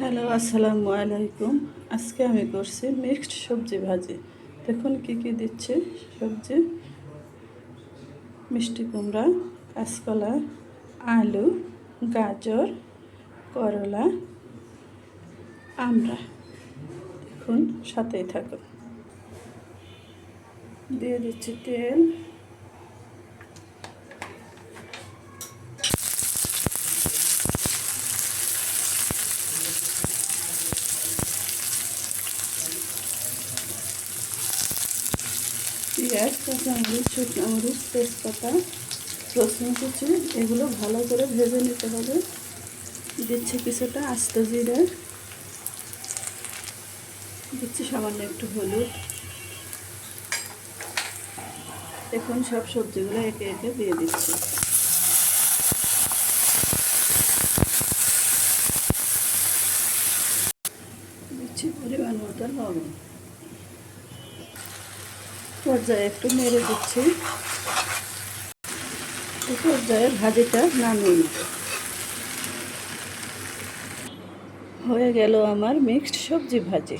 Hello, আসসালামু আলাইকুম। আজকে আমি করছি মিক্সড সবজি ভাজি। দেখুন কি কি দিচ্ছে, সবজি, মিষ্টি কুমড়া, কাঁচকলা, আলু, গাজর, করলা আমরা দেখুন, সাথেই থাকুন। দিয়ে দিচ্ছি তেল। পেঁয়াজ কাঁচামরিচ শুকনো মরিচ, তেজপাতা, রসুন কুচি, এগুলো ভালো করে ভেজে নিতে হবে। দিচ্ছি কিছুটা আস্ত জিরে। দিচ্ছি সামান্য একটু হলুদ। এখন সব সবজিগুলো একে একে দিয়ে দিচ্ছি। দিচ্ছি পরিমাণ মতো লবণ। পর্যায়ে একটু মেরে দিচ্ছি। এই পর্যায়ে ভাজিটা নামিয়ে নিব। হয়ে গেল আমার মিক্সড সবজি ভাজি।